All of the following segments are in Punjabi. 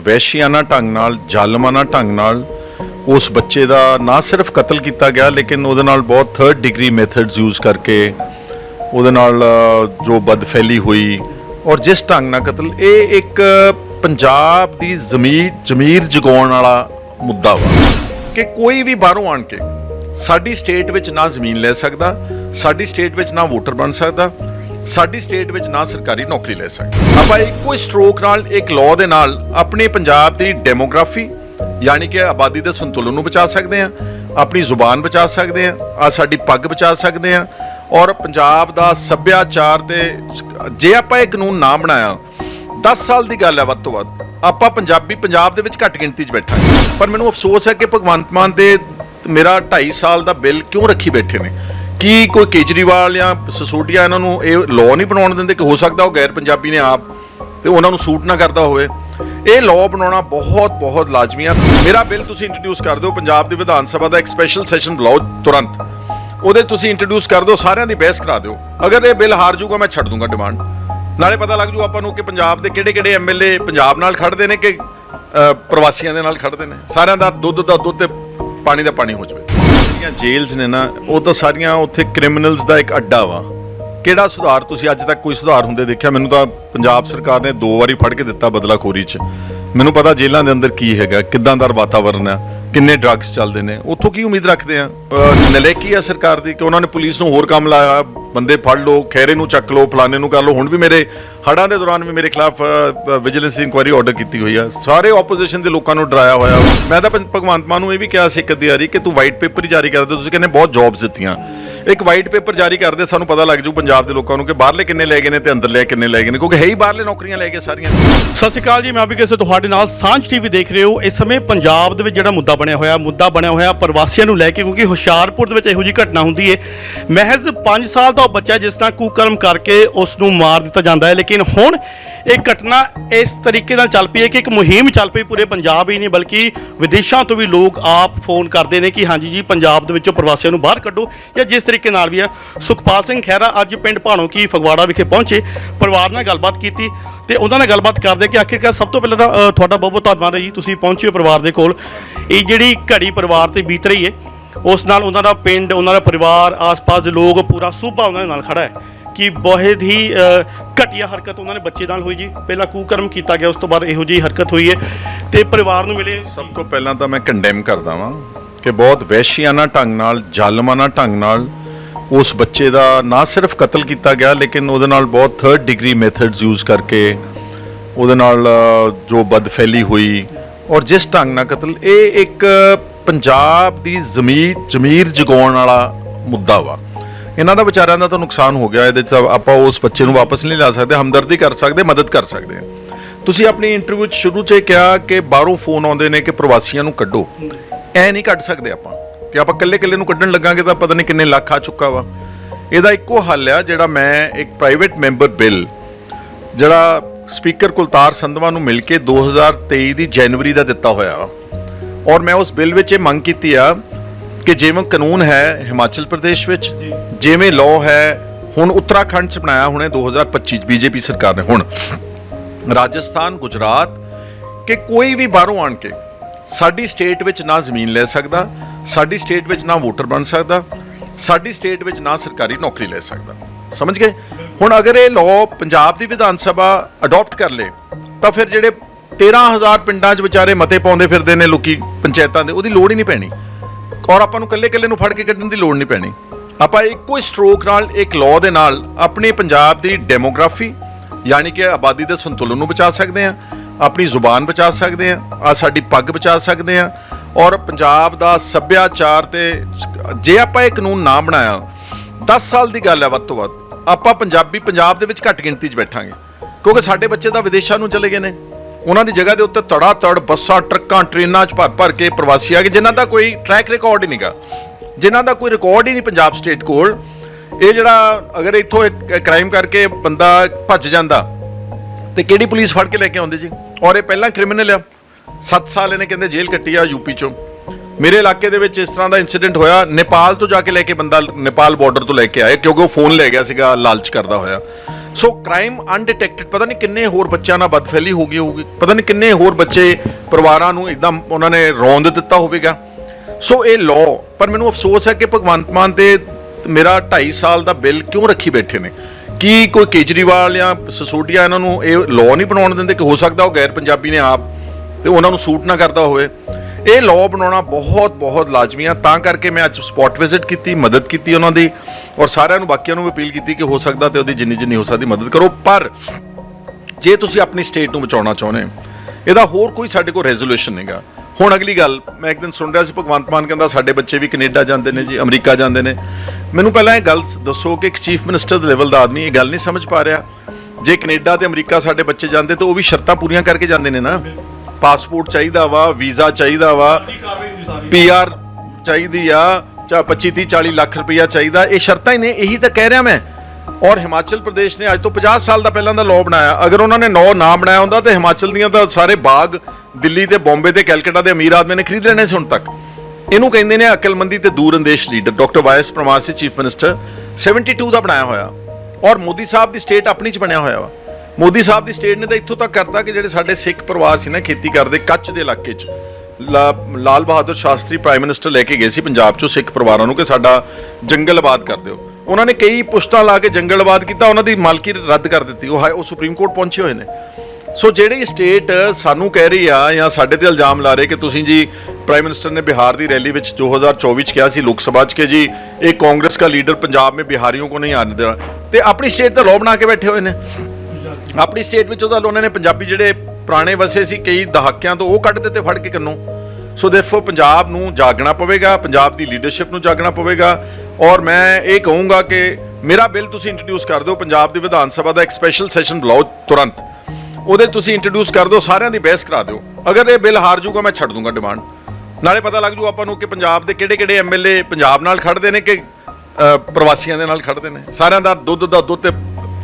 ਵਹਿਸ਼ੀਆਨਾ ਢੰਗ ਨਾਲ ਜ਼ਾਲਮਾਨਾ ਢੰਗ ਨਾਲ ਉਸ ਬੱਚੇ ਦਾ ਨਾ ਸਿਰਫ ਕਤਲ ਕੀਤਾ ਗਿਆ ਲੇਕਿਨ ਉਹਦੇ ਨਾਲ ਬਹੁਤ ਥਰਡ ਡਿਗਰੀ ਮੈਥਡਸ ਯੂਜ਼ ਕਰਕੇ ਉਹਦੇ ਨਾਲ ਅ, ਜੋ ਬਦਫੈਲੀ ਹੋਈ ਔਰ ਜਿਸ ਢੰਗ ਨਾਲ ਕਤਲ ਇਹ ਇੱਕ ਪੰਜਾਬ ਦੀ ਜ਼ਮੀਰ ਜ਼ਮੀਰ ਜਗਾਉਣ ਵਾਲਾ ਮੁੱਦਾ ਵਾ ਕਿ ਕੋਈ ਵੀ ਬਾਹਰੋਂ ਆਣ ਕੇ ਸਾਡੀ ਸਟੇਟ ਵਿੱਚ ਨਾ ਜ਼ਮੀਨ ਲੈ ਸਕਦਾ ਸਾਡੀ ਸਟੇਟ ਵਿੱਚ ਨਾ ਵੋਟਰ ਬਣ ਸਕਦਾ ਸਾਡੀ ਸਟੇਟ ਵਿੱਚ ਨਾ ਸਰਕਾਰੀ ਨੌਕਰੀ ਲੈ ਸਕਦਾ। ਆਪਾਂ ਇੱਕੋ ਹੀ ਸਟ੍ਰੋਕ ਨਾਲ, ਇੱਕ ਲਾਅ ਦੇ ਨਾਲ ਆਪਣੇ ਪੰਜਾਬ ਦੀ ਡੈਮੋਗ੍ਰਾਫੀ ਯਾਨੀ ਕਿ ਆਬਾਦੀ ਦੇ ਸੰਤੁਲਨ ਨੂੰ ਬਚਾ ਸਕਦੇ ਹਾਂ, ਆਪਣੀ ਜ਼ੁਬਾਨ ਬਚਾ ਸਕਦੇ ਹਾਂ, ਆ ਸਾਡੀ ਪੱਗ ਬਚਾ ਸਕਦੇ ਹਾਂ, ਔਰ ਪੰਜਾਬ ਦਾ ਸੱਭਿਆਚਾਰ ਤੇ ਜੇ ਆਪਾਂ ਇਹ ਕਾਨੂੰਨ ਨਾ ਬਣਾਇਆ 10 ਸਾਲ ਦੀ ਗੱਲ ਹੈ ਵੱਧ ਤੋਂ ਵੱਧ, ਆਪਾਂ ਪੰਜਾਬੀ ਪੰਜਾਬ ਦੇ ਵਿੱਚ ਘੱਟ ਗਿਣਤੀ 'ਚ ਬੈਠਾਂਗੇ। ਪਰ ਮੈਨੂੰ ਅਫਸੋਸ ਹੈ ਕਿ ਭਗਵੰਤ ਮਾਨ ਦੇ ਮੇਰਾ 2.5 ਸਾਲ ਦਾ ਬਿੱਲ ਕਿਉਂ ਰੱਖੀ ਬੈਠੇ ਨੇ? ਕੀ ਕੋਈ ਕੇਜਰੀਵਾਲ ਜਾਂ ਸਸੋਟੀਆ ਇਹਨਾਂ ਨੂੰ ਇਹ ਲਾਅ ਨਹੀਂ ਬਣਾਉਣ ਦਿੰਦੇ ਕਿ ਹੋ ਸਕਦਾ ਉਹ ਗੈਰ ਪੰਜਾਬੀ ਨੇ ਆਪ ਤੇ ਉਹਨਾਂ ਨੂੰ ਸੂਟ ਨਾ ਕਰਦਾ ਹੋਵੇ? ਇਹ ਲਾਅ ਬਣਾਉਣਾ ਬਹੁਤ ਬਹੁਤ ਲਾਜ਼ਮੀ ਆ। ਮੇਰਾ ਬਿੱਲ ਤੁਸੀਂ ਇੰਟਰੋਡਿਊਸ ਕਰ ਦਿਓ, ਪੰਜਾਬ ਦੀ ਵਿਧਾਨ ਸਭਾ ਦਾ ਇੱਕ ਸਪੈਸ਼ਲ ਸੈਸ਼ਨ ਬੁਲਾਓ ਤੁਰੰਤ। ਉਹਦੇ ਤੁਸੀਂ ਇੰਟਰੋਡਿਊਸ ਕਰ ਦਿਓ, ਸਾਰਿਆਂ ਦੀ ਬਹਿਸ ਕਰਾ ਦਿਓ। ਅਗਰ ਇਹ ਬਿੱਲ ਹਾਰ ਜਾਊਗਾ, ਮੈਂ ਛੱਡ ਦੂੰਗਾ ਡਿਮਾਂਡ ਨਾਲੇ ਪਤਾ ਲੱਗ ਜੂ ਆਪਾਂ ਨੂੰ ਕਿ ਪੰਜਾਬ ਦੇ ਕਿਹੜੇ ਕਿਹੜੇ ਐਮਐਲਏ ਪੰਜਾਬ ਨਾਲ ਖੜਦੇ ਨੇ ਕਿ ਪ੍ਰਵਾਸੀਆਂ ਦੇ ਨਾਲ ਖੜਦੇ ਨੇ। ਸਾਰਿਆਂ ਦਾ ਦੁੱਧ ਦਾ ਦੁੱਧ ਤੇ ਪਾਣੀ ਦਾ ਪਾਣੀ ਹੋ ਜਾਵੇ। ਜਿਹੜੀਆਂ ਜੇਲ੍ਸ ਨੇ ਨਾ, ਉਹ ਤਾਂ ਸਾਰੀਆਂ ਉੱਥੇ ਕ੍ਰਿਮੀਨਲਸ ਦਾ ਇੱਕ ਅੱਡਾ ਵਾ। ਕਿਹੜਾ ਸੁਧਾਰ ਤੁਸੀਂ ਅੱਜ ਤੱਕ ਕੋਈ ਸੁਧਾਰ ਹੁੰਦੇ ਦੇਖਿਆ? ਮੈਨੂੰ ਤਾਂ ਪੰਜਾਬ ਸਰਕਾਰ ਨੇ ਦੋ ਵਾਰੀ ਫੜ ਕੇ ਦਿੱਤਾ ਬਦਲਾਖੋਰੀ 'ਚ। ਮੈਨੂੰ ਪਤਾ ਜੇਲ੍ਹਾਂ ਦੇ ਅੰਦਰ ਕੀ ਹੈਗਾ, ਕਿੱਦਾਂ ਦਾ ਵਾਤਾਵਰਨ ਹੈ ਕਿੰਨੇ ਡਰੱਗਸ ਚੱਲਦੇ ਨੇ। ਉੱਥੋਂ ਕੀ ਉਮੀਦ ਰੱਖਦੇ ਆ? ਅਹ ਨਲਾਇਕੀ ਆ ਸਰਕਾਰ ਦੀ ਕਿ ਉਹਨਾਂ ਨੇ ਪੁਲਿਸ ਨੂੰ ਹੋਰ ਕੰਮ ਲਾਇਆ ਬੰਦੇ ਫੜ ਲਓ ਖੈਰੇ ਨੂੰ ਚੱਕ ਲਓ, ਫਲਾਣੇ ਨੂੰ ਕਰ ਲਓ। ਹੁਣ ਵੀ ਮੇਰੇ ਹੜਾਂ ਦੇ ਦੌਰਾਨ ਵੀ ਮੇਰੇ ਖਿਲਾਫ ਵਿਜੀਲੈਂਸ ਇਨਕੁਆਇਰੀ ਆਰਡਰ ਕੀਤੀ ਹੋਈ ਆ। ਸਾਰੇ ਆਪੋਜੀਸ਼ਨ ਦੇ ਲੋਕਾਂ ਨੂੰ ਡਰਾਇਆ ਹੋਇਆ। ਮੈਂ ਤਾਂ ਭ- ਭਗਵੰਤ ਮਾਨ ਨੂੰ ਇਹ ਵੀ ਕਿਹਾ ਸੀ ਇੱਕ ਅੱਧੀ ਕਿ ਤੂੰ ਵਾਈਟ ਪੇਪਰ ਹੀ ਜਾਰੀ ਕਰਦੇ ਤੁਸੀਂ ਕਹਿੰਦੇ ਬਹੁਤ ਜੌਬਸ ਦਿੱਤੀਆਂ। ਇੱਕ ਵਾਈਟ ਪੇਪਰ ਜਾਰੀ ਕਰਦੇ ਸਾਨੂੰ ਪਤਾ ਲੱਗ ਜੂ ਪੰਜਾਬ ਦੇ ਲੋਕਾਂ ਨੂੰ ਕਿ ਬਾਹਰਲੇ ਕਿੰਨੇ ਲੈ ਗਏ ਨੇ ਤੇ ਅੰਦਰਲੇ ਕਿੰਨੇ ਲੈ ਗਏ ਨੇ, ਕਿਉਂਕਿ ਹੈ ਹੀ ਬਾਹਰਲੇ ਨੌਕਰੀਆਂ ਲੈ ਗਏ ਸਾਰੀਆਂ। ਸਤਿ ਸ਼੍ਰੀ ਅਕਾਲ ਜੀ, ਮੈਂ ਅਭਿਕੇ ਸੇ ਤੁਹਾਡੇ ਨਾਲ ਸਾਂਝ ਟੀਵੀ ਦੇਖ ਰਹੇ ਹੋ। ਇਸ ਸਮੇਂ ਪੰਜਾਬ ਦੇ ਵਿੱਚ ਜਿਹੜਾ ਮੁੱਦਾ ਬਣਿਆ ਹੋਇਆ, ਮੁੱਦਾ ਬਣਿਆ ਹੋਇਆ ਪ੍ਰਵਾਸੀਆਂ ਨੂੰ ਲੈ ਕੇ, ਕਿਉਂਕਿ ਹੁਸ਼ਿਆਰਪੁਰ ਦੇ ਵਿੱਚ ਇਹੋ ਜਿਹੀ ਘਟਨਾ ਹੁੰਦੀ ਹੈ। ਮਹਿਜ਼ 5 ਸਾਲ ਉਹ ਬੱਚਾ ਜਿਸ ਨਾਲ ਕੁਕਰਮ ਕਰਕੇ ਉਸ ਨੂੰ ਮਾਰ ਦਿੱਤਾ ਜਾਂਦਾ ਹੈ ਲੇਕਿਨ ਹੁਣ ਇਹ ਘਟਨਾ ਇਸ ਤਰੀਕੇ ਨਾਲ ਚੱਲ ਪਈ ਹੈ ਕਿ ਇੱਕ ਮੁਹਿੰਮ ਚੱਲ ਪਈ ਪੂਰੇ ਪੰਜਾਬ ਹੀ ਨਹੀਂ ਬਲਕਿ ਵਿਦੇਸ਼ਾਂ ਤੋਂ ਵੀ ਲੋਕ ਆਪ ਫੋਨ ਕਰਦੇ ਨੇ ਕਿ ਹਾਂਜੀ ਜੀ ਪੰਜਾਬ ਦੇ ਵਿੱਚੋਂ ਪ੍ਰਵਾਸੀਆਂ ਨੂੰ ਬਾਹਰ ਕੱਢੋ ਜਾਂ ਜਿਸ ਤਰੀਕੇ ਨਾਲ ਵੀ ਹੈ। ਸੁਖਪਾਲ ਸਿੰਘ ਖਹਿਰਾ ਅੱਜ ਪਿੰਡ ਭਾਣੋ ਕੀ ਫਗਵਾੜਾ ਵਿਖੇ ਪਹੁੰਚੇ ਪਰਿਵਾਰ ਨਾਲ ਗੱਲਬਾਤ ਕੀਤੀ ਤੇ ਉਹਨਾਂ ਨਾਲ ਗੱਲਬਾਤ ਕਰਦੇ ਕਿ ਆਖਿਰਕਾਰ ਸਭ ਤੋਂ ਪਹਿਲਾਂ ਤਾਂ ਅ, ਤੁਹਾਡਾ ਬਹੁਤ ਬਹੁਤ ਧੰਨਵਾਦ ਹੈ ਜੀ ਤੁਸੀਂ ਪਹੁੰਚੇ ਹੋ ਪਰਿਵਾਰ ਦੇ ਕੋਲ। ਇਹ ਜਿਹੜੀ ਘੜੀ ਪਰਿਵਾਰ ਤੇ ਬੀਤ ਰਹੀ ਹੈ ਉਸ ਨਾਲ ਉਹਨਾਂ ਦਾ ਪਿੰਡ ਉਹਨਾਂ ਦਾ ਪਰਿਵਾਰ ਆਸ-ਪਾਸ ਦੇ ਲੋਕ ਪੂਰਾ ਸੂਬਾ ਉਹਨਾਂ ਦੇ ਨਾਲ ਖੜਾ ਹੈ ਕਿ ਬਹੁਤ ਹੀ ਘਟੀਆ ਹਰਕਤ ਉਹਨਾਂ ਨੇ ਬੱਚੇ ਨਾਲ ਹੋਈ ਜੀ। ਪਹਿਲਾਂ ਕੁਕਰਮ ਕੀਤਾ ਗਿਆ ਉਸ ਤੋਂ ਬਾਅਦ ਇਹੋ ਜਿਹੀ ਹਰਕਤ ਹੋਈ ਹੈ ਤੇ ਪਰਿਵਾਰ ਨੂੰ ਮਿਲੇ। ਸਭ ਤੋਂ ਪਹਿਲਾਂ ਤਾਂ ਮੈਂ ਕੰਡੈਮ ਕਰਦਾ ਵਾਂ ਕਿ ਬਹੁਤ ਵਹਿਸ਼ੀਆਨਾ ਢੰਗ ਨਾਲ ਜ਼ਾਲਮਾਨਾ ਢੰਗ ਨਾਲ ਉਸ ਬੱਚੇ ਦਾ ਨਾ ਸਿਰਫ ਕਤਲ ਕੀਤਾ ਗਿਆ ਲੇਕਿਨ ਉਹਦੇ ਨਾਲ ਬਹੁਤ ਥਰਡ ਡਿਗਰੀ ਮੈਥਡਸ ਯੂਜ਼ ਕਰਕੇ ਉਹਦੇ ਨਾਲ ਅ, ਜੋ ਬਦਫੈਲੀ ਹੋਈ ਔਰ ਜਿਸ ਢੰਗ ਨਾਲ ਕਤਲ ਇਹ ਇੱਕ ਪੰਜਾਬ ਦੀ ਜ਼ਮੀਰ ਜ਼ਮੀਰ ਜਗਾਉਣ ਵਾਲਾ ਮੁੱਦਾ ਵਾ। ਇਹਨਾਂ ਦਾ ਵਿਚਾਰਿਆਂ ਦਾ ਤਾਂ ਨੁਕਸਾਨ ਹੋ ਗਿਆ, ਇਹਦੇ ਚ ਆਪਾਂ ਉਸ ਬੱਚੇ ਨੂੰ ਵਾਪਸ ਨਹੀਂ ਲਾ ਸਕਦੇ, ਹਮਦਰਦੀ ਕਰ ਸਕਦੇ, ਮਦਦ ਕਰ ਸਕਦੇ ਹਾਂ। ਤੁਸੀਂ ਆਪਣੀ ਇੰਟਰਵਿਊ ਚ ਸ਼ੁਰੂ 'ਚ ਕਿਹਾ ਕਿ ਬਾਹਰੋਂ ਫੋਨ ਆਉਂਦੇ ਨੇ ਕਿ ਪ੍ਰਵਾਸੀਆਂ ਨੂੰ ਕੱਢੋ। ਐ ਨਹੀਂ ਕੱਢ ਸਕਦੇ ਆਪਾਂ, ਕਿ ਆਪਾਂ ਇਕੱਲੇ ਇਕੱਲੇ ਨੂੰ ਕੱਢਣ ਲੱਗਾਂਗੇ ਤਾਂ ਪਤਾ ਨਹੀਂ ਕਿੰਨੇ ਲੱਖ ਆ ਚੁੱਕਾ ਵਾ। ਇਹਦਾ ਇੱਕੋ ਹੱਲ ਆ, ਜਿਹੜਾ ਮੈਂ ਇੱਕ ਪ੍ਰਾਈਵੇਟ ਮੈਂਬਰ ਬਿੱਲ, ਜਿਹੜਾ ਸਪੀਕਰ ਕੁਲਤਾਰ ਸੰਧਵਾ ਨੂੰ ਮਿਲ ਕੇ 2023 ਦੀ ਜਨਵਰੀ ਦਾ ਦਿੱਤਾ ਹੋਇਆ ਵਾ। ਔਰ ਮੈਂ ਉਸ ਬਿੱਲ ਵਿੱਚ ਇਹ ਮੰਗ ਕੀਤੀ ਆ ਕਿ ਜਿਵੇਂ ਕਾਨੂੰਨ ਹੈ ਹਿਮਾਚਲ ਪ੍ਰਦੇਸ਼ ਵਿੱਚ ਜਿਵੇਂ ਲਾਅ ਹੈ ਹੁਣ ਉੱਤਰਾਖੰਡ ਚ ਬਣਾਇਆ ਹੁਣੇ 2025 ਚ ਬੀਜੇਪੀ ਸਰਕਾਰ ਨੇ ਹੁਣ। ਰਾਜਸਥਾਨ ਗੁਜਰਾਤ ਕਿ ਕੋਈ ਵੀ ਬਾਹਰੋਂ ਆਣ ਕੇ ਸਾਡੀ ਸਟੇਟ ਵਿੱਚ ਨਾ ਜ਼ਮੀਨ ਲੈ ਸਕਦਾ ਸਾਡੀ ਸਟੇਟ ਵਿੱਚ ਨਾ ਵੋਟਰ ਬਣ ਸਕਦਾ ਸਾਡੀ ਸਟੇਟ ਵਿੱਚ ਨਾ ਸਰਕਾਰੀ ਨੌਕਰੀ ਲੈ ਸਕਦਾ। ਸਮਝ ਗਏ? ਹੁਣ ਅਗਰ ਇਹ ਲਾਅ ਪੰਜਾਬ ਦੀ ਵਿਧਾਨ ਸਭਾ ਅਡਾਪਟ ਕਰ ਲੇ ਤਾਂ ਫਿਰ ਜਿਹੜੇ 13000 ਪਿੰਡਾਂ 'ਚ ਵਿਚਾਰੇ ਮਤੇ ਪਾਉਂਦੇ ਫਿਰਦੇ ਨੇ ਲੋਕੀ ਪੰਚਾਇਤਾਂ ਦੇ, ਉਹਦੀ ਲੋੜ ਹੀ ਨਹੀਂ ਪੈਣੀ। ਔਰ ਆਪਾਂ ਨੂੰ ਕੱਲੇ-ਕੱਲੇ ਨੂੰ ਫੜ ਕੇ ਕੱਢਣ ਦੀ ਲੋੜ ਨਹੀਂ ਪੈਣੀ। ਆਪਾਂ ਇੱਕੋ ਹੀ ਸਟ੍ਰੋਕ ਨਾਲ, ਇੱਕ ਲਾਅ ਦੇ ਨਾਲ ਆਪਣੇ ਪੰਜਾਬ ਦੀ ਡੈਮੋਗ੍ਰਾਫੀ ਯਾਨੀ ਕਿ ਆਬਾਦੀ ਦੇ ਸੰਤੁਲਨ ਨੂੰ ਬਚਾ ਸਕਦੇ ਹਾਂ, ਆਪਣੀ ਜ਼ੁਬਾਨ ਬਚਾ ਸਕਦੇ ਹਾਂ ਆ ਸਾਡੀ ਪੱਗ ਬਚਾ ਸਕਦੇ ਹਾਂ, ਔਰ ਪੰਜਾਬ ਦਾ ਸੱਭਿਆਚਾਰ ਤੇ ਜੇ ਆਪਾਂ ਇਹ ਕਾਨੂੰਨ ਨਾ ਬਣਾਇਆ 10 ਸਾਲ ਦੀ ਗੱਲ ਹੈ ਵੱਧ ਤੋਂ ਵੱਧ। ਆਪਾਂ ਪੰਜਾਬੀ ਪੰਜਾਬ ਦੇ ਵਿੱਚ ਘੱਟ ਗਿਣਤੀ 'ਚ ਬੈਠਾਂਗੇ, ਕਿਉਂਕਿ ਸਾਡੇ ਬੱਚੇ ਤਾਂ ਵਿਦੇਸ਼ਾਂ ਨੂੰ ਚਲੇ ਗਏ ਨੇ। ਉਹਨਾਂ ਦੀ ਜਗ੍ਹਾ ਦੇ ਉੱਤੇ ਤੜਾ ਤੜ ਬੱਸਾਂ, ਟਰੱਕਾਂ, ਟ੍ਰੇਨਾਂ 'ਚ ਭਰ ਭਰ ਕੇ ਪ੍ਰਵਾਸੀ ਆ ਗਏ, ਜਿਨ੍ਹਾਂ ਦਾ ਕੋਈ ਟਰੈਕ ਰਿਕਾਰਡ ਹੀ ਨਹੀਂਗਾ ਜਿਨ੍ਹਾਂ ਦਾ ਕੋਈ ਰਿਕਾਰਡ ਹੀ ਨਹੀਂ ਪੰਜਾਬ ਸਟੇਟ ਕੋਲ। ਇਹ ਜਿਹੜਾ ਅਗਰ ਇੱਥੋਂ ਇੱਕ ਕ੍ਰਾਈਮ ਕਰਕੇ ਬੰਦਾ ਭੱਜ ਜਾਂਦਾ, ਤੇ ਕਿਹੜੀ ਪੁਲਿਸ ਫੜ ਕੇ ਲੈ ਕੇ ਆਉਂਦੀ ਜੀ? ਔਰ ਇਹ ਪਹਿਲਾਂ ਕ੍ਰਿਮੀਨਲ ਆ। 7 ਸਾਲ ਇਹਨੇ ਕਹਿੰਦੇ ਜੇਲ੍ਹ ਕੱਟੀ ਆ ਯੂਪੀ ਚੋਂ। ਮੇਰੇ ਇਲਾਕੇ ਦੇ ਵਿੱਚ ਇਸ ਤਰ੍ਹਾਂ ਦਾ ਇਨਸੀਡੈਂਟ ਹੋਇਆ। ਨੇਪਾਲ ਤੋਂ ਜਾ ਕੇ ਲੈ ਕੇ ਬੰਦਾ ਨੇਪਾਲ ਬਾਰਡਰ ਤੋਂ ਲੈ ਕੇ ਆਏ ਕਿਉਂਕਿ ਉਹ ਫੋਨ ਲੈ ਗਿਆ ਸੀਗਾ, ਲਾਲਚ ਕਰਦਾ ਹੋਇਆ। ਸੋ ਕ੍ਰਾਈਮ ਅਨਡਿਟੈਕਟਡ ਪਤਾ ਨਹੀਂ ਕਿੰਨੇ ਹੋਰ ਬੱਚਿਆਂ ਨਾਲ ਬਦਫੈਲੀ ਹੋ ਗਈ ਹੋਊਗੀ। ਪਤਾ ਨਹੀਂ ਕਿੰਨੇ ਹੋਰ ਬੱਚੇ ਪਰਿਵਾਰਾਂ ਨੂੰ ਇਦਾਂ ਉਹਨਾਂ ਨੇ ਰੌਂਦ ਦਿੱਤਾ ਹੋਵੇਗਾ। ਸੋ ਇਹ ਲਾਅ ਪਰ ਮੈਨੂੰ ਅਫਸੋਸ ਹੈ ਕਿ ਭਗਵੰਤ ਮਾਨ ਤੇ ਮੇਰਾ 2.5 ਸਾਲ ਦਾ ਬਿੱਲ ਕਿਉਂ ਰੱਖੀ ਬੈਠੇ ਨੇ? ਕੀ ਕੋਈ ਕੇਜਰੀਵਾਲ ਜਾਂ ਸਸੋਡੀਆ ਇਹਨਾਂ ਨੂੰ ਇਹ ਲਾਅ ਨਹੀਂ ਬਣਾਉਣ ਦਿੰਦੇ ਕਿ ਹੋ ਸਕਦਾ ਉਹ ਗੈਰ ਪੰਜਾਬੀ ਨੇ ਆਪ ਤੇ ਉਹਨਾਂ ਨੂੰ ਸੂਟ ਨਾ ਕਰਦਾ ਹੋਵੇ? ਇਹ ਲਾਅ ਬਣਾਉਣਾ ਬਹੁਤ ਬਹੁਤ ਲਾਜ਼ਮੀ ਆ। ਤਾਂ ਕਰਕੇ ਮੈਂ ਅੱਜ ਸਪੌਟ ਵਿਜ਼ਿਟ ਕੀਤੀ ਮਦਦ ਕੀਤੀ ਉਹਨਾਂ ਦੀ ਔਰ ਸਾਰਿਆਂ ਨੂੰ ਬਾਕੀਆਂ ਨੂੰ ਵੀ ਅਪੀਲ ਕੀਤੀ ਕਿ ਹੋ ਸਕਦਾ ਤੇ ਉਹਦੀ ਜਿੰਨੀ ਜਿੰਨੀ ਹੋ ਸਕਦੀ ਮਦਦ ਕਰੋ। ਪਰ ਜੇ ਤੁਸੀਂ ਆਪਣੀ ਸਟੇਟ ਨੂੰ ਬਚਾਉਣਾ ਚਾਹੁੰਦੇ ਹੋ, ਇਹਦਾ ਹੋਰ ਕੋਈ ਸਾਡੇ ਕੋਲ ਰੈਜ਼ੋਲੂਸ਼ਨ ਨਹੀਂਗਾ ਹੁਣ ਅਗਲੀ ਗੱਲ ਮੈਂ ਇੱਕ ਦਿਨ ਸੁਣ ਰਿਹਾ ਸੀ ਭਗਵੰਤ ਮਾਨ ਕਹਿੰਦਾ ਸਾਡੇ ਬੱਚੇ ਵੀ ਕੈਨੇਡਾ ਜਾਂਦੇ ਨੇ ਜੀ ਅਮਰੀਕਾ ਜਾਂਦੇ ਨੇ। ਮੈਨੂੰ ਪਹਿਲਾਂ ਇਹ ਗੱਲ ਦੱਸੋ ਕਿ ਇੱਕ ਚੀਫ ਮਿਨਿਸਟਰ ਦੇ ਲੈਵਲ ਦਾ ਆਦਮੀ ਇਹ ਗੱਲ ਨਹੀਂ ਸਮਝ ਪਾ ਰਿਹਾ। ਜੇ ਕੈਨੇਡਾ ਤੇ ਅਮਰੀਕਾ ਸਾਡੇ ਬੱਚੇ ਜਾਂਦੇ ਤਾਂ ਉਹ ਵੀ ਸ਼ਰਤਾਂ ਪੂਰੀਆਂ ਕਰਕੇ ਜਾਂਦੇ ਨੇ ਨਾ। ਪਾਸਪੋਰਟ ਚਾਹੀਦਾ ਵਾ ਵੀਜ਼ਾ ਚਾਹੀਦਾ ਵਾ ਪੀਆਰ ਚਾਹੀਦੀ ਆ ਚਾ 25 30 40 ਲੱਖ ਰੁਪਈਆ ਚਾਹੀਦਾ ਇਹ ਸ਼ਰਤਾਂ ਹੀ ਨੇ ਇਹੀ ਤਾਂ ਕਹਿ ਰਿਹਾ ਮੈਂ। ਔਰ ਹਿਮਾਚਲ ਪ੍ਰਦੇਸ਼ ਨੇ ਅੱਜ ਤੋਂ 50 ਸਾਲ ਦਾ ਪਹਿਲਾਂ ਦਾ ਲਾਅ ਬਣਾਇਆ। ਅਗਰ ਉਹਨਾਂ ਨੇ ਨੌ ਨਾ ਬਣਾਇਆ ਹੁੰਦਾ ਤਾਂ ਹਿਮਾਚਲ ਦੀਆਂ ਤਾਂ ਸਾਰੇ ਬਾਗ ਦਿੱਲੀ ਤੇ ਬੰਬੇ ਤੇ ਕੈਲਕਟਾ ਦੇ ਅਮੀਰ ਆਦਮੀ ਨੇ ਖਰੀਦ ਲੈਣੇ ਸੀ ਹੁਣ ਤੱਕ। ਇਹਨੂੰ ਕਹਿੰਦੇ ਨੇ ਅਕਲਮੰਦੀ ਤੇ ਦੂਰਅੰਦੇਸ਼ leader doctor Y S Parmar ਸੀ ਚੀਫ ਮਿਨਿਸਟਰ 72 ਦਾ ਬਣਾਇਆ ਹੋਇਆ। ਔਰ ਮੋਦੀ ਸਾਹਿਬ ਦੀ ਸਟੇਟ ਆਪਣੀ ਚ ਬਣਿਆ ਹੋਇਆ ਵਾ। ਮੋਦੀ ਸਾਹਿਬ ਦੀ ਸਟੇਟ ਨੇ ਤਾਂ ਇੱਥੋਂ ਤੱਕ ਕਰਤਾ ਕਿ ਜਿਹੜੇ ਸਾਡੇ ਸਿੱਖ ਪਰਿਵਾਰ ਸੀ ਨਾ, ਖੇਤੀ ਕਰਦੇ ਕੱਚ ਦੇ ਇਲਾਕੇ 'ਚ। ਲਾ- ਲਾਲ ਬਹਾਦਰ ਸ਼ਾਸਤਰੀ ਪ੍ਰਾਈਮ ਮਿਨਿਸਟਰ ਲੈ ਕੇ ਗਏ ਸੀ ਪੰਜਾਬ 'ਚੋਂ ਸਿੱਖ ਪਰਿਵਾਰਾਂ ਨੂੰ ਕਿ ਸਾਡਾ ਜੰਗਲ ਆਬਾਦ ਕਰ ਦਿਓ। ਉਹਨਾਂ ਨੇ ਕਈ ਪੁਸ਼ਤਾਂ ਲਾ ਕੇ ਜੰਗਲ ਆਬਾਦ ਕੀਤਾ, ਉਹਨਾਂ ਦੀ ਮਾਲਕੀ ਰੱਦ ਕਰ ਦਿੱਤੀ। ਉਹ ਹਾਈ- ਉਹ ਸੁਪਰੀਮ ਕੋਰਟ ਪਹੁੰਚੇ ਹੋਏ ਨੇ। ਸੋ ਜਿਹੜੀ ਸਟੇਟ ਸਾਨੂੰ ਕਹਿ ਰਹੀ ਆ ਜਾਂ ਸਾਡੇ ਤੇ ਇਲਜ਼ਾਮ ਲਾ ਰਹੇ ਕਿ ਤੁਸੀਂ ਜੀ ਪ੍ਰਾਈਮ ਮਿਨਿਸਟਰ ਨੇ ਬਿਹਾਰ ਦੀ ਰੈਲੀ ਵਿੱਚ 2024 ਚ ਕਿਹਾ ਸੀ, ਲੋਕ ਸਭਾ ਚ ਕਿ ਜੀ ਇਹ ਕਾਂਗਰਸ ਦਾ ਲੀਡਰ ਪੰਜਾਬ ਮੇਂ ਬਿਹਾਰੀਆਂ ਕੋ ਨਹੀਂ ਆने ਦੇਣਾ ਤੇ ਆਪਣੀ ਸਟੇਟ ਦਾ ਲਾਅ ਬਣਾ ਕੇ ਬੈਠੇ ਹੋਏ ਨੇ। ਆਪਣੀ ਸਟੇਟ ਵਿੱਚ ਉਹਦਾ ਉਹਨਾਂ ਨੇ ਪੰਜਾਬੀ ਜਿਹੜੇ ਪੁਰਾਣੇ ਵਸੇ ਸੀ, ਕਈ ਦਹਾਕਿਆਂ ਤੋਂ ਉਹ ਕੱਢ ਦਿੱਤੇ ਫੜ ਕੇ ਕੰਨੋਂ। ਸੋ ਦੇਰਫੋ ਪੰਜਾਬ ਨੂੰ ਜਾਗਣਾ ਪਵੇਗਾ, ਪੰਜਾਬ ਦੀ ਲੀਡਰਸ਼ਿਪ ਨੂੰ ਜਾਗਣਾ ਪਵੇਗਾ। ਔਰ ਮੈਂ ਇਹ ਕਹੂੰਗਾ ਕਿ ਮੇਰਾ ਬਿੱਲ ਤੁਸੀਂ ਇੰਟਰੋਡਿਊਸ ਕਰ ਦਿਓ, ਪੰਜਾਬ ਦੀ ਵਿਧਾਨ ਸਭਾ ਦਾ ਇੱਕ ਸਪੈਸ਼ਲ ਸੈਸ਼ਨ ਬੁਲਾਓ ਤੁਰੰਤ। ਉਹਦੇ ਤੁਸੀਂ ਇੰਟਰੋਡਿਊਸ ਕਰ ਦਿਓ, ਸਾਰਿਆਂ ਦੀ ਬਹਿਸ ਕਰਾ ਦਿਓ। ਅਗਰ ਇਹ ਬਿੱਲ ਹਾਰ ਜਾਊਗਾ, ਮੈਂ ਛੱਡ ਦੂੰਗਾ ਡਿਮਾਂਡ ਨਾਲੇ ਪਤਾ ਲੱਗ ਜੂ ਆਪਾਂ ਨੂੰ ਕਿ ਪੰਜਾਬ ਦੇ ਕਿਹੜੇ ਕਿਹੜੇ ਐਮਐਲਏ ਪੰਜਾਬ ਨਾਲ ਖੜਦੇ ਨੇ ਕਿ ਪ੍ਰਵਾਸੀਆਂ ਦੇ ਨਾਲ ਖੜਦੇ ਨੇ। ਸਾਰਿਆਂ ਦਾ ਦੁੱਧ ਦਾ ਦੁੱਧ ਤੇ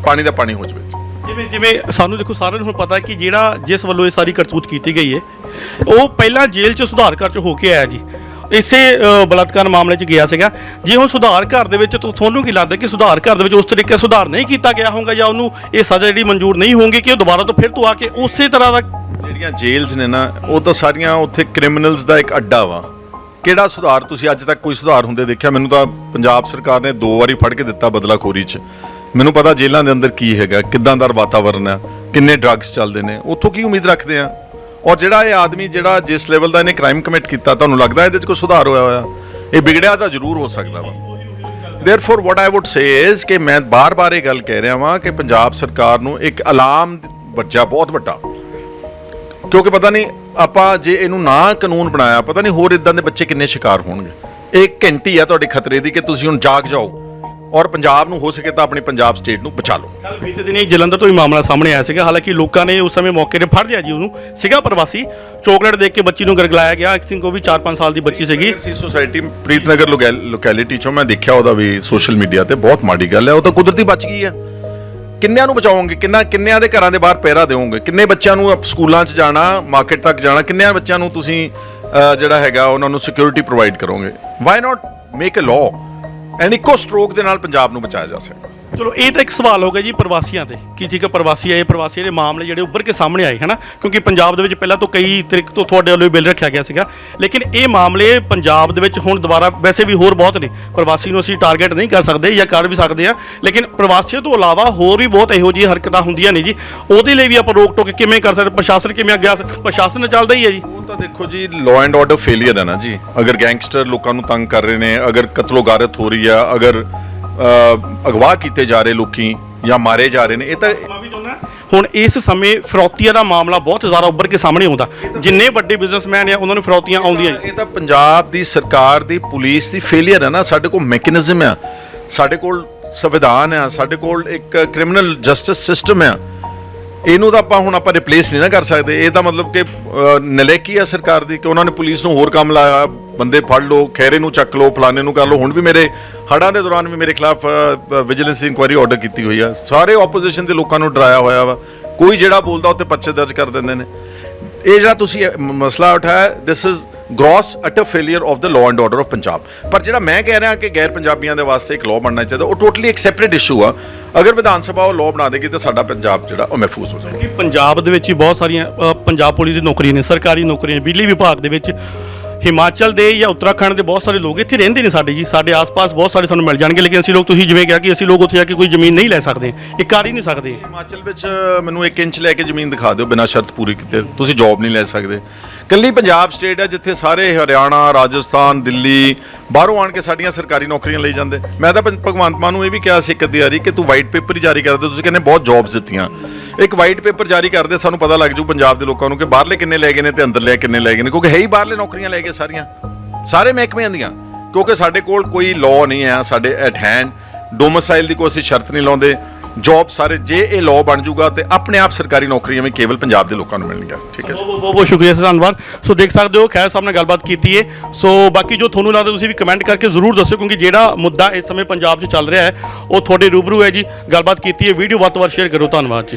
ਪਾਣੀ ਦਾ ਪਾਣੀ ਹੋ ਜਾਵੇ। ਜਿਵੇਂ ਜਿਵੇਂ ਸਾਨੂੰ ਦੇਖੋ ਸਾਰਿਆਂ ਨੂੰ ਹੁਣ ਪਤਾ ਕਿ ਜਿਹੜਾ ਜਿਸ ਵੱਲੋਂ ਇਹ ਸਾਰੀ ਕਰਤੂਤ ਕੀਤੀ ਗਈ ਹੈ ਉਹ ਪਹਿਲਾਂ ਜੇਲ੍ਹ 'ਚ ਸੁਧਾਰ ਘਰ 'ਚ ਹੋ ਕੇ ਆਇਆ ਜੀ। ਇਸੇ ਬਲਾਤਕਾਰ ਮਾਮਲੇ 'ਚ ਗਿਆ ਸੀਗਾ। ਜੇ ਹੁਣ ਸੁਧਾਰ ਘਰ ਦੇ ਵਿੱਚ ਤੁਹਾਨੂੰ ਕੀ ਲੱਗਦਾ ਕਿ ਸੁਧਾਰ ਘਰ ਦੇ ਵਿੱਚ ਉਸ ਤਰੀਕੇ ਸੁਧਾਰ ਨਹੀਂ ਕੀਤਾ ਗਿਆ ਹੋਊਗਾ ਜਾਂ ਉਹਨੂੰ ਇਹ ਸਜ਼ਾ ਜਿਹੜੀ ਮਨਜ਼ੂਰ ਨਹੀਂ ਹੋਊਗੀ ਕਿ ਉਹ ਦੁਬਾਰਾ ਤੋਂ ਫਿਰ ਤੋਂ ਆ ਕੇ ਉਸੇ ਤਰ੍ਹਾਂ ਦਾ ਜਿਹੜੀਆਂ ਜੇਲ੍ਸ ਨੇ ਨਾ, ਉਹ ਤਾਂ ਸਾਰੀਆਂ ਉੱਥੇ ਕ੍ਰਿਮੀਨਲਸ ਦਾ ਇੱਕ ਅੱਡਾ ਵਾ। ਕਿਹੜਾ ਸੁਧਾਰ ਤੁਸੀਂ ਅੱਜ ਤੱਕ ਕੋਈ ਸੁਧਾਰ ਹੁੰਦੇ ਦੇਖਿਆ? ਮੈਨੂੰ ਤਾਂ ਪੰਜਾਬ ਸਰਕਾਰ ਨੇ ਦੋ ਵਾਰੀ ਫੜ ਕੇ ਦਿੱਤਾ ਬਦਲਾਖੋਰੀ 'ਚ। ਮੈਨੂੰ ਪਤਾ ਜੇਲ੍ਹਾਂ ਦੇ ਅੰਦਰ ਕੀ ਹੈਗਾ, ਕਿੱਦਾਂ ਦਾ ਵਾਤਾਵਰਨ ਹੈ ਕਿੰਨੇ ਡਰੱਗਸ ਚੱਲਦੇ ਨੇ, ਉੱਥੋਂ ਕੀ ਉਮੀਦ ਰੱਖਦੇ ਆ? ਔਰ ਜਿਹੜਾ ਇਹ ਆਦਮੀ ਜਿਹੜਾ ਜਿਸ ਲੈਵਲ ਦਾ ਇਹਨੇ ਕ੍ਰਾਈਮ ਕਮਿਟ ਕੀਤਾ, ਤੁਹਾਨੂੰ ਲੱਗਦਾ ਇਹਦੇ 'ਚ ਕੋਈ ਸੁਧਾਰ ਹੋਇਆ ਹੋਇਆ? ਇਹ ਵਿਗੜਿਆ ਤਾਂ ਜ਼ਰੂਰ ਹੋ ਸਕਦਾ ਵਾ। Therefore, what I would say is ਕਿ ਮੈਂ ਬਾਰ-ਬਾਰ ਇਹ ਗੱਲ ਕਹਿ ਰਿਹਾ ਵਾਂ ਕਿ ਪੰਜਾਬ ਸਰਕਾਰ ਨੂੰ ਇੱਕ ਅਲਾਰਮ ਵੱਜਾ ਬਹੁਤ ਵੱਡਾ। ਕਿਉਂਕਿ ਪਤਾ ਨਹੀਂ ਆਪਾਂ ਜੇ ਇਹਨੂੰ ਨਾ ਕਾਨੂੰਨ ਬਣਾਇਆ, ਪਤਾ ਨਹੀਂ ਹੋਰ ਇਦਾਂ ਦੇ ਬੱਚੇ ਕਿੰਨੇ ਸ਼ਿਕਾਰ ਹੋਣਗੇ। ਇਹ ਘੰਟੀ ਆ ਤੁਹਾਡੇ ਖਤਰੇ ਦੀ ਕਿ ਤੁਸੀਂ ਹੁਣ ਜਾਗ ਜਾਓ। ਔਰ ਪੰਜਾਬ ਨੂੰ ਹੋ ਸਕੇ ਤਾਂ ਆਪਣੀ ਪੰਜਾਬ ਸਟੇਟ ਨੂੰ ਬਚਾ ਲਓ। ਕੱਲ ਬੀਤੇ ਦਿਨੀ ਜਲੰਧਰ ਤੋਂ ਹੀ ਮਾਮਲਾ ਸਾਹਮਣੇ ਆਇਆ ਸੀਗਾ। ਹਾਲਾਂਕਿ ਲੋਕਾਂ ਨੇ ਉਸ ਸਮੇਂ ਮੌਕੇ ਤੇ ਫੜ ਲਿਆ ਜੀ ਉਹਨੂੰ। ਸੀਗਾ ਪ੍ਰਵਾਸੀ। ਚੋਕਲੇਟ ਦੇਖ ਕੇ ਬੱਚੀ ਨੂੰ ਗਰਗਲਾਇਆ ਗਿਆ। ਆਈ ਥਿੰਕ ਉਹ ਵੀ 4-5 ਸਾਲ ਦੀ ਬੱਚੀ ਸੀਗੀ। ਸੀ ਸੁਸਾਇਟੀ ਪ੍ਰੀਤਨਗਰ ਲੋਕੈਲਿਟੀ ਚੋਂ ਮੈਂ ਦੇਖਿਆ ਉਹਦਾ ਵੀ ਸੋਸ਼ਲ ਮੀਡੀਆ ਤੇ ਬਹੁਤ ਮਾੜੀ ਗੱਲ ਹੈ। ਉਹ ਤਾਂ ਕੁਦਰਤੀ ਬਚ ਗਈ ਆ ਕਿੰਨਿਆਂ ਨੂੰ ਬਚਾਓਗੇ? ਕਿੰਨਾ ਕਿੰਨਿਆਂ ਦੇ ਘਰਾਂ ਦੇ ਬਾਹਰ ਪਹਿਰਾ ਦਿਓਗੇ ਕਿੰਨੇ ਬੱਚਿਆਂ ਨੂੰ ਸਕੂਲਾਂ 'ਚ ਜਾਣਾ ਮਾਰਕੀਟ ਤੱਕ ਜਾਣਾ ਕਿੰਨਿਆਂ ਬੱਚਿਆਂ ਨੂੰ ਤੁਸੀਂ ਜਿਹੜਾ ਹੈਗਾ ਉਹਨਾਂ ਨੂੰ ਸਿਕਿਉਰਿਟੀ ਪ੍ਰੋਵਾਈਡ ਕਰੋਗੇ? Why not make a law and ਇੱਕੋ ਸਟ੍ਰੋਕ ਦੇ ਨਾਲ ਪੰਜਾਬ ਨੂੰ ਬਚਾਇਆ ਜਾ ਸਕਦਾ। ਚਲੋ, ਇਹ ਤਾਂ ਇੱਕ ਸਵਾਲ ਹੋ ਗਿਆ ਜੀ ਪ੍ਰਵਾਸੀਆਂ ਤੇ। ਕਿ ਠੀਕ ਹੈ ਪ੍ਰਵਾਸੀ ਆਏ, ਪ੍ਰਵਾਸੀ ਦੇ ਮਾਮਲੇ ਜਿਹੜੇ ਉੱਭਰ ਕੇ ਸਾਹਮਣੇ ਆਏ, ਹਨਾ? ਕਿਉਂਕਿ ਪੰਜਾਬ ਦੇ ਵਿੱਚ ਪਹਿਲਾਂ ਤੋਂ ਕਈ ਤਰੀਕ ਤੋਂ ਤੁਹਾਡੇ ਵੱਲੋਂ ਬਿੱਲ ਰੱਖਿਆ ਗਿਆ ਸੀਗਾ। ਲੇਕਿਨ ਇਹ ਮਾਮਲੇ ਪੰਜਾਬ ਦੇ ਵਿੱਚ ਹੁਣ ਦੁਬਾਰਾ ਵੈਸੇ ਵੀ ਹੋਰ ਬਹੁਤ ਨੇ। ਪ੍ਰਵਾਸੀ ਨੂੰ ਅਸੀਂ ਟਾਰਗੇਟ ਨਹੀਂ ਕਰ ਸਕਦੇ ਜਾਂ ਕਰ ਵੀ ਸਕਦੇ ਆ ਲੇਕਿਨ ਪ੍ਰਵਾਸੀਆਂ ਤੋਂ ਇਲਾਵਾ ਹੋਰ ਵੀ ਬਹੁਤ ਇਹੋ ਜਿਹੀਆਂ ਹਰਕਤਾਂ ਹੁੰਦੀਆਂ ਨੇ ਜੀ। ਉਹਦੇ ਲਈ ਵੀ ਆਪਾਂ ਰੋਕ ਟੋਕ ਕਿਵੇਂ ਕਰ ਸਕਦੇ? ਪ੍ਰਸ਼ਾਸਨ ਕਿਵੇਂ ਅੱਗੇ ਆ ਸਕਦਾ ਪ੍ਰਸ਼ਾਸਨ ਚੱਲਦਾ ਹੀ ਹੈ ਜੀ। ਉਹ ਤਾਂ ਦੇਖੋ ਜੀ ਲਾਅ ਐਂਡ ਆਰਡਰ ਫੇਲਿਅਰ ਹੈ ਨਾ ਜੀ। ਅਗਰ ਗੈਂਗਸਟਰ ਲੋਕਾਂ ਨੂੰ ਤੰਗ ਕਰ ਰਹੇ ਨੇ, ਅਗਰ ਕਤਲੋਗਾਰਤ ਹੋ ਰਹੀ ਆ ਅਗਰ ਅਹ, ਅਗਵਾ ਕੀਤੇ ਜਾ ਰਹੇ ਲੋਕੀ ਜਾਂ ਮਾਰੇ ਜਾ ਰਹੇ ਨੇ ਇਹ ਤਾਂ ਹੁਣ ਇਸ ਸਮੇਂ ਫਰੌਤੀਆਂ ਦਾ ਮਾਮਲਾ ਬਹੁਤ ਜ਼ਿਆਦਾ ਉੱਭਰ ਕੇ ਸਾਹਮਣੇ ਆਉਂਦਾ। ਜਿੰਨੇ ਵੱਡੇ ਬਿਜ਼ਨਸਮੈਨ ਆ ਉਹਨਾਂ ਨੂੰ ਫਰੌਤੀਆਂ ਆਉਂਦੀਆਂ ਜੀ ਇਹ ਤਾਂ ਪੰਜਾਬ ਦੀ ਸਰਕਾਰ ਦੀ ਪੁਲਿਸ ਦੀ ਫੇਲਿਅਰ ਹੈ ਨਾ ਸਾਡੇ ਕੋਲ ਮੈਕੈਨਿਜ਼ਮ ਆ। ਸਾਡੇ ਕੋਲ ਸੰਵਿਧਾਨ ਆ ਸਾਡੇ ਕੋਲ ਇੱਕ ਕ੍ਰਿਮੀਨਲ ਜਸਟਿਸ ਸਿਸਟਮ ਆ। ਇਹਨੂੰ ਤਾਂ ਆਪਾਂ ਹੁਣ ਆਪਾਂ ਰਿਪਲੇਸ ਨਹੀਂ ਨਾ ਕਰ ਸਕਦੇ। ਇਹ ਤਾਂ ਮਤਲਬ ਕਿ ਨਲੇਕੀ ਨਲਾਇਕੀ ਆ ਸਰਕਾਰ ਦੀ ਕਿ ਉਹਨਾਂ ਨੇ ਪੁਲਿਸ ਨੂੰ ਹੋਰ ਕੰਮ ਲਾਇਆ। ਬੰਦੇ ਫੜ ਲਓ ਖੈਰੇ ਨੂੰ ਚੱਕ ਲਓ, ਫਲਾਣੇ ਨੂੰ ਕਰ ਲਓ। ਹੁਣ ਵੀ ਮੇਰੇ ਹੜਾਂ ਦੇ ਦੌਰਾਨ ਵੀ ਮੇਰੇ ਖਿਲਾਫ ਵਿਜੀਲੈਂਸ ਇਨਕੁਆਇਰੀ ਆਰਡਰ ਕੀਤੀ ਹੋਈ ਆ। ਸਾਰੇ ਆਪੋਜੀਸ਼ਨ ਦੇ ਲੋਕਾਂ ਨੂੰ ਡਰਾਇਆ ਹੋਇਆ ਵਾ। ਕੋਈ ਜਿਹੜਾ ਬੋਲਦਾ ਉੱਤੇ ਪਰਚੇ ਦਰਜ ਕਰ ਦਿੰਦੇ ਨੇ। ਇਹ ਜਿਹੜਾ ਤੁਸੀਂ ਮਸਲਾ ਉਠਾਇਆ this is gross utter failure of the law and order of Punjab ਪਰ ਜਿਹੜਾ ਮੈਂ ਕਹਿ ਰਿਹਾ ਕਿ ਗੈਰ ਪੰਜਾਬੀਆਂ ਦੇ ਵਾਸਤੇ ਇੱਕ ਲਾਅ ਬਣਨਾ ਚਾਹੀਦਾ ਉਹ ਟੋਟਲੀ ਇੱਕ ਸੈਪਰੇਟ ਇਸ਼ੂ ਆ ਅਗਰ ਵਿਧਾਨ ਸਭਾ ਉਹ ਲਾਅ ਬਣਾ ਦੇਗੀ ਤਾਂ ਸਾਡਾ ਪੰਜਾਬ ਜਿਹੜਾ ਉਹ ਮਹਿਫੂਜ਼ ਹੋ ਜਾਏਗਾ ਕਿ ਪੰਜਾਬ ਦੇ ਵਿੱਚ ਹੀ ਬਹੁਤ ਸਾਰੀਆਂ ਅ, ਪੰਜਾਬ ਪੁਲਿਸ ਦੀ ਨੌਕਰੀਆਂ ਨੇ ਸਰਕਾਰੀ ਨੌਕਰੀਆਂ ਨੇ ਬਿਜਲੀ ਵਿਭਾਗ ਦੇ ਵਿੱਚ ਹਿਮਾਚਲ ਦੇ ਜਾਂ ਉੱਤਰਾਖੰਡ ਦੇ ਬਹੁਤ ਸਾਰੇ ਲੋਕ ਇੱਥੇ ਰਹਿੰਦੇ ਨੇ ਸਾਡੇ ਜੀ, ਸਾਡੇ ਆਸ-ਪਾਸ ਬਹੁਤ ਸਾਰੇ ਸਾਨੂੰ ਮਿਲ ਜਾਣਗੇ, ਲੇਕਿਨ ਅਸੀਂ ਲੋਕ ਤੁਸੀਂ ਜਿਵੇਂ ਕਿਹਾ ਕਿ ਅਸੀਂ ਲੋਕ ਉੱਥੇ ਜਾ ਕੇ ਕੋਈ ਜ਼ਮੀਨ ਨਹੀਂ ਲੈ ਸਕਦੇ, ਇਹ ਕਰ ਹੀ ਨਹੀਂ ਸਕਦੇ। ਹਿਮਾਚਲ ਵਿੱਚ ਮੈਨੂੰ 1 ਇੰਚ ਲੈ ਕੇ ਜ਼ਮੀਨ ਦਿਖਾ ਦਿਓ, ਬਿਨਾਂ ਸ਼ਰਤ ਪੂਰੀ ਕੀਤੇ, ਤੁਸੀਂ ਜੌਬ ਨਹੀਂ ਲੈ ਸਕਦੇ। ਕੱਲੀ ਪੰਜਾਬ ਸਟੇਟ ਹੈ ਜਿੱਥੇ ਸਾਰੇ ਹਰਿਆਣਾ, ਰਾਜਸਥਾਨ, ਦਿੱਲੀ ਬਾਹਰੋਂ ਆਣ ਕੇ ਸਾਡੀਆਂ ਸਰਕਾਰੀ ਨੌਕਰੀਆਂ ਲਈ ਜਾਂਦੇ। ਮੈਂ ਤਾਂ ਭਗਵੰਤ ਮਾਨ ਨੂੰ ਇਹ ਵੀ ਕਿਹਾ ਸੀ ਇੱਕ ਅੱਧੀ ਕਿ ਤੂੰ ਵਾਈਟ ਪੇਪਰ ਹੀ ਜਾਰੀ ਕਰ ਦੇ, ਤੁਸੀਂ ਕਹਿੰਦੇ ਬਹੁਤ ਜੌਬਸ ਦਿੱਤੀਆਂ। ਇੱਕ ਵਾਈਟ ਪੇਪਰ ਜਾਰੀ ਕਰਦੇ, ਸਾਨੂੰ ਪਤਾ ਲੱਗ ਜੂ ਪੰਜਾਬ ਦੇ ਲੋਕਾਂ ਨੂੰ ਕਿ ਬਾਹਰਲੇ ਕਿੰਨੇ ਲੈ ਗਏ ਨੇ ਤੇ ਅੰਦਰਲੇ ਕਿੰਨੇ ਲੈ ਗਏ ਨੇ, ਕਿਉਂਕਿ ਹੈ ਹੀ ਬਾਹਰਲੇ ਨੌਕਰੀਆਂ ਲੈ ਗਏ ਸਾਰੀਆਂ। ਸਾਰੇ ਮਹਿਕਮਿਆਂ ਦੀਆਂ ਕਿਉਂਕਿ ਸਾਡੇ ਕੋਲ ਕੋਈ ਲਾਅ ਨਹੀਂ ਹੈ, ਸਾਡੇ ਐਟ ਹੈਂਡ ਡੋਮਿਸਾਈਲ ਦੀ ਕੋਈ ਅਸੀਂ ਸ਼ਰਤ ਨਹੀਂ ਲਾਉਂਦੇ ਜੌਬ ਸਾਰੇ, ਜੇ ਇਹ ਲਾਅ ਬਣ ਜੂਗਾ ਤੇ ਆਪਣੇ ਆਪ ਸਰਕਾਰੀ ਨੌਕਰੀਆਂ ਵੀ ਕੇਵਲ ਪੰਜਾਬ ਦੇ ਲੋਕਾਂ ਨੂੰ ਮਿਲਣਗੀਆਂ, ਠੀਕ ਹੈ ਜੀ? ਬਹੁਤ ਬਹੁਤ ਬਹੁਤ ਸ਼ੁਕਰੀਆ ਸਰ, ਧੰਨਵਾਦ। ਸੋ ਦੇਖ ਸਕਦੇ ਹੋ, ਖੈਰ ਸਾਹਿਬ ਨਾਲ ਗੱਲਬਾਤ ਕੀਤੀ ਹੈ ਸੋ ਬਾਕੀ ਜੋ ਤੁਹਾਨੂੰ ਲੱਗਦਾ ਤੁਸੀਂ ਵੀ ਕਮੈਂਟ ਕਰਕੇ ਜ਼ਰੂਰ ਦੱਸਿਓ, ਕਿਉਂਕਿ ਜਿਹੜਾ ਮੁੱਦਾ ਇਸ ਸਮੇਂ ਪੰਜਾਬ 'ਚ ਚੱਲ ਰਿਹਾ ਹੈ, ਉਹ ਤੁਹਾਡੇ ਰੂਬਰੂ ਹੈ ਜੀ। ਗੱਲਬਾਤ ਕੀਤੀ ਹੈ ਵੀਡੀਓ ਵੱਧ ਤੋਂ ਵੱਧ ਸ਼ੇਅਰ ਕਰੋ। ਧੰਨਵਾਦ ਜੀ।